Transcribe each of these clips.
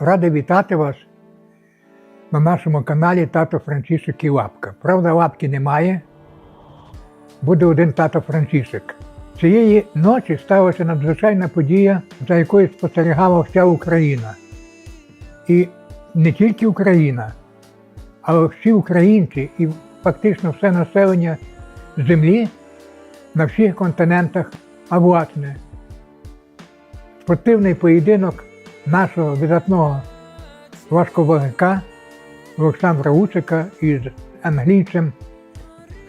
радий вітати вас на нашому каналі Тато Францішик і Лапка. Правда, лапки немає. Буде один тато Францішик. Цієї ночі сталася надзвичайна подія, за якою спостерігала вся Україна. І не тільки Україна, але всі українці і фактично все населення землі на всіх континентах, а власне, спортивний поєдинок нашого видатного важковагика Олександра Усика із англійцем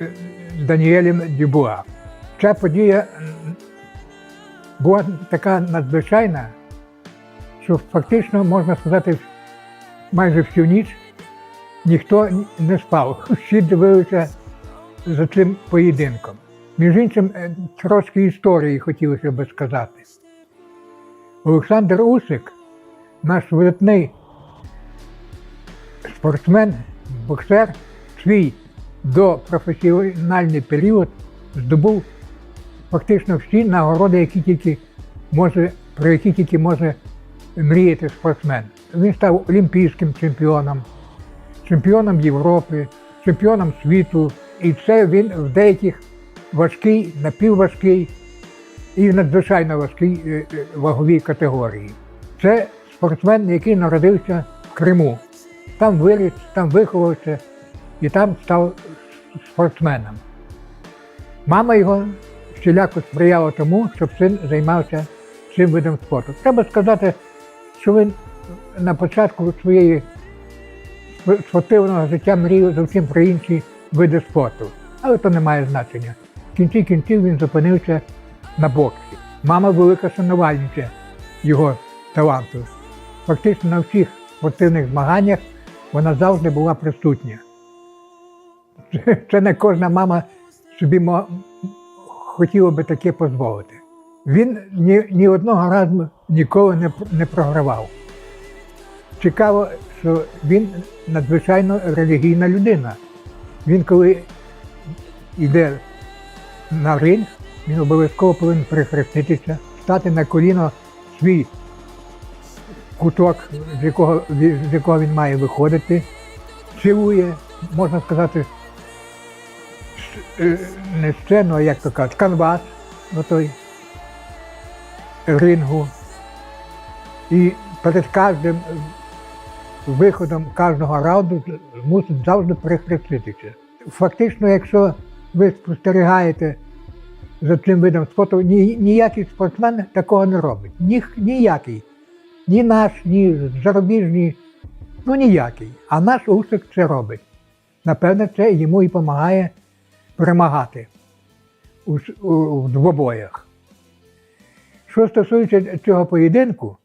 е, Даніелем Дюбуа. Ця подія була така надзвичайна, що фактично можна сказати, майже всю ніч ніхто не спав. Всі дивилися за цим поєдинком. Між іншим, е, трошки історії хотілося би сказати. Олександр Усик, наш видатний спортсмен, боксер, свій допрофесіональний період здобув фактично всі нагороди, які тільки може, про які тільки може мріяти спортсмен. Він став олімпійським чемпіоном, чемпіоном Європи, чемпіоном світу. І це він в деяких важкий, напівважкий і надзвичайно важкій е, е, ваговій категорії. Це спортсмен, який народився в Криму. Там виріс, там виховався і там став спортсменом. Мама його всіляко сприяла тому, щоб син займався цим видом спорту. Треба сказати, що він на початку своєї спортивного життя мріяв зовсім про інші види спорту. Але то не має значення. В кінці кінців він зупинився на боксі. Мама велика шанувальниця його таланту. Фактично на всіх спортивних змаганнях вона завжди була присутня. Це, не кожна мама собі хотіла би таке дозволити. Він ні, ні одного разу ніколи не, не програвав. Цікаво, що він надзвичайно релігійна людина. Він коли йде на ринг, він обов'язково повинен прихреститися, стати на коліно свій куток, з якого, з якого він має виходити, цілує, можна сказати, е, не сцену, а як то кажуть, канвас на той рингу. І перед кожним виходом кожного раунду мусить завжди перехреститися. Фактично, якщо ви спостерігаєте за цим видом спорту, ні, ніякий спортсмен такого не робить. Ні, ніякий. Ні наш, ні зарубіжний, ну ніякий. А наш Усик це робить. Напевне, це йому і допомагає перемагати у, у, в двобоях. Що стосується цього поєдинку,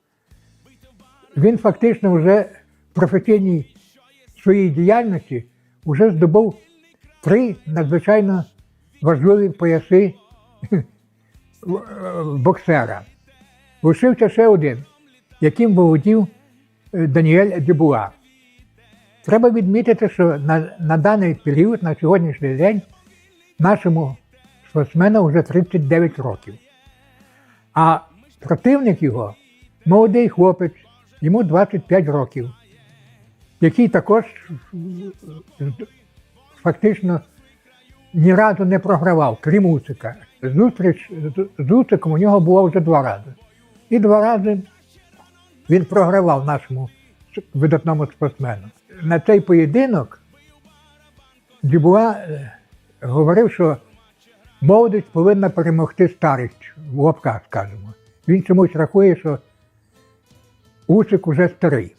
він фактично вже в професійній своїй діяльності вже здобув три надзвичайно важливі пояси боксера. Лишився ще один, яким володів е, Даніель Дюбуа. Треба відмітити, що на, на даний період, на сьогоднішній день, нашому спортсмену вже 39 років. А противник його молодий хлопець, йому 25 років, який також е, фактично ні разу не програвав, крім Усика. Зустріч з- Усиком у нього була вже два рази. І два рази він програвав нашому видатному спортсмену. На цей поєдинок Дюбуа е, говорив, що молодість повинна перемогти старість, в лапках скажемо. Він чомусь рахує, що Усик уже старий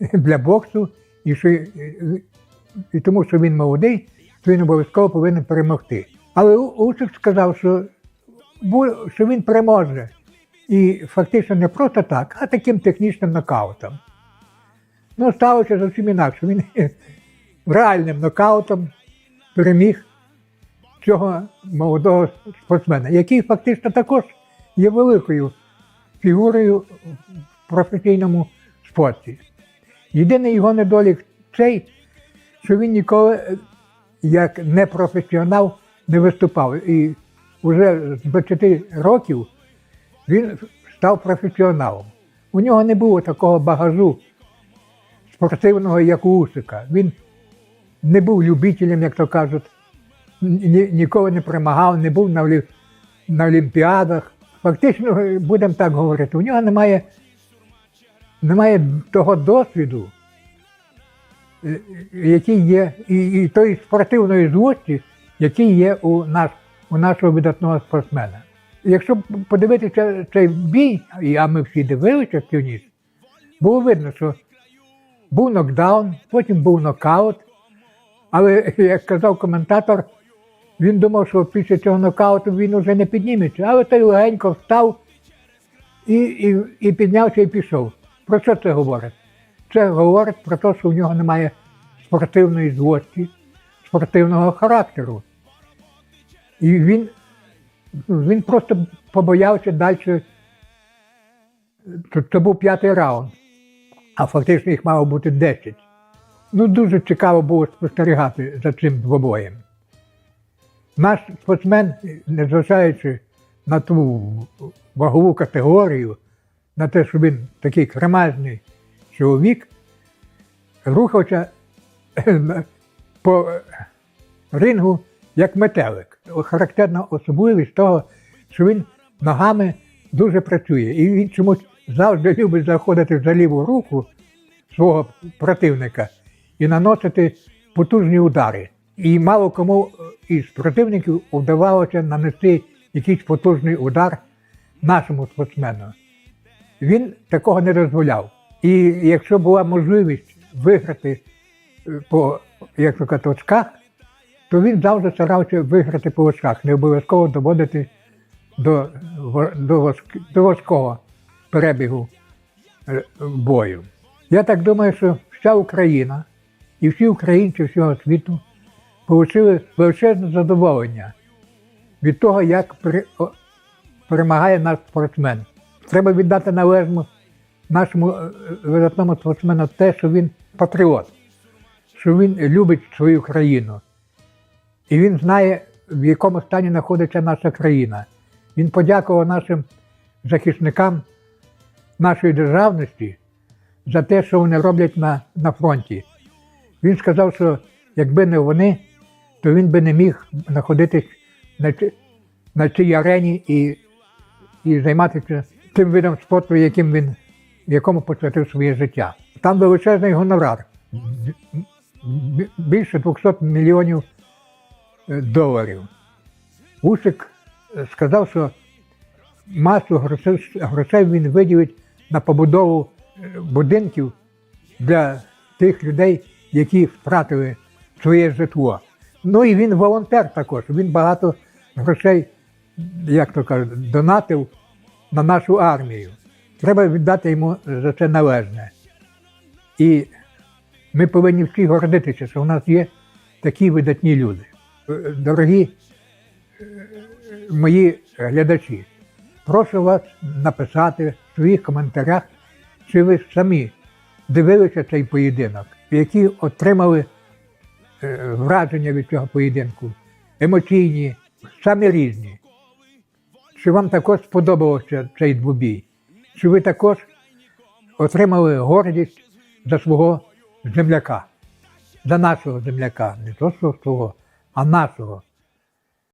для боксу, і, що, е, і тому, що він молодий, то він обов'язково повинен перемогти. Але Усик сказав, що, що він переможе. І фактично не просто так, а таким технічним нокаутом. Ну, сталося зовсім інакше. Він реальним нокаутом переміг цього молодого спортсмена, який фактично також є великою фігурою в професійному спорті. Єдиний його недолік цей, що він ніколи е, як непрофесіонал не виступав. І вже з 20 років він став професіоналом. У нього не було такого багажу спортивного, як у Усика. Він не був любителем, як то кажуть, ні, ніколи не перемагав, не був на, на Олімпіадах. Фактично, будемо так говорити, у нього немає, немає того досвіду, е, який є, і, і тої спортивної злості, який є у, наш, у нашого видатного спортсмена. Якщо подивитися цей бій, а ми всі дивилися цю ніч, було видно, що був нокдаун, потім був нокаут. Але, як казав коментатор, він думав, що після цього нокауту він вже не підніметься. Але той легенько встав і, і, і піднявся і пішов. Про що це говорить? Це говорить про те, що в нього немає спортивної злості, спортивного характеру. І він, він просто побоявся далі. Це, був п'ятий раунд, а фактично їх мало бути 10. Ну, дуже цікаво було спостерігати за цим двобоєм. Наш спортсмен, незважаючи на ту вагову категорію, на те, що він такий кремезний чоловік, рухався по рингу як метелик. Характерна особливість того, що він ногами дуже працює. І він чомусь завжди любить заходити за ліву руку свого противника і наносити потужні удари. І мало кому із противників вдавалося нанести якийсь потужний удар нашому спортсмену. Він такого не дозволяв. І якщо була можливість виграти е, по як то кажуть, очках, то він завжди старався виграти по очках, не обов'язково доводити до, до, до важкого перебігу е, бою. Я так думаю, що вся Україна і всі українці всього світу отримали величезне задоволення від того, як пере- о- перемагає наш спортсмен. Треба віддати належну нашому е, видатному спортсмену те, що він патріот, що він любить свою країну. І він знає, в якому стані знаходиться наша країна. Він подякував нашим захисникам нашої державності за те, що вони роблять на, на фронті. Він сказав, що якби не вони, то він би не міг знаходитись на, на цій арені і, і займатися тим видом спорту, яким він, якому посвятив своє життя. Там величезний гонорар. Більше 200 мільйонів доларів. Усик е, сказав, що масу грошей, грошей він виділить на побудову е, будинків для тих людей, які втратили своє житло. Ну і він волонтер також. Він багато грошей, як то кажуть, донатив на нашу армію. Треба віддати йому за це належне. І ми повинні всі гордитися, що в нас є такі видатні люди. Дорогі е, мої глядачі, прошу вас написати в своїх коментарях, чи ви самі дивилися цей поєдинок, які отримали е, враження від цього поєдинку, емоційні, самі різні. Чи вам також сподобався цей двобій? Чи ви також отримали гордість за свого земляка, за нашого земляка, не то що свого, а нашого.